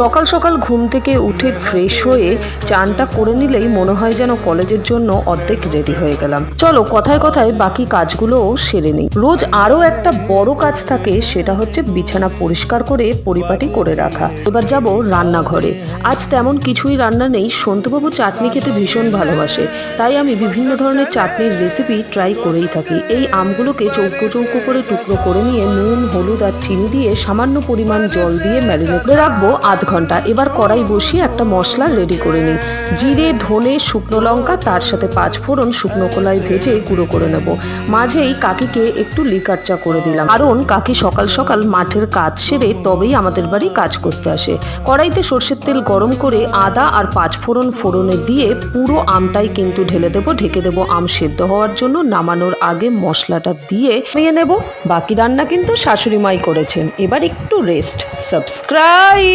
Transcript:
সকাল সকাল ঘুম থেকে উঠে ফ্রেশ হয়ে চানটা করে নিলেই মনে হয় যেন কলেজের জন্য অর্ধেক রেডি হয়ে গেলাম। চলো কথায় কথায় বাকি কাজগুলোও সেরে নিই। রোজ আরও একটা বড় কাজ থাকে, সেটা হচ্ছে বিছানা পরিষ্কার করে পরিপাটি করে রাখা। এবার যাব রান্নাঘরে। আজ তেমন কিছুই রান্না নেই, সন্তুবাবু চাটনি খেতে ভীষণ ভালোবাসে। তাই আমি বিভিন্ন ধরনের চাটনির রেসিপি ট্রাই করেই থাকি। এই আমগুলোকে চৌকো চৌকো করে টুকরো করে নিয়ে নুন, হলুদ আর চিনি দিয়ে সামান্য পরিমাণ জল দিয়ে ম্যারিনেট করে রাখব আধ ঘণ্টা। এবার কড়াই বসিয়ে একটা মশলা রেডি করে নিই। জিরে, ধনে, শুকনো লঙ্কা, তার সাথে পাঁচ ফোড়ন শুকনো কলাই ভেজে গুঁড়ো করে নেব। মাঝেই কাকিকে একটু লিকার চা করে দিলাম। কারণ কাকি সকাল সকাল মাঠের কাজ সেরে তবেই আমাদের বাড়ি কাজ করতে আসে। কড়াইতে সর্ষের তেল গরম করে আদা আর পাঁচ ফোড়ন ফোড়নে দিয়ে পুরো আমটাই কিন্তু ঢেলে দেবো। ঢেকে দেবো আম সেদ্ধ হওয়ার জন্য। নামানোর আগে মশলাটা দিয়ে নিয়ে নেব। বাকি রান্না কিন্তু শাশুড়ি মাই করেছেন। এবার একটু রেস্ট সাবস্ক্রাইব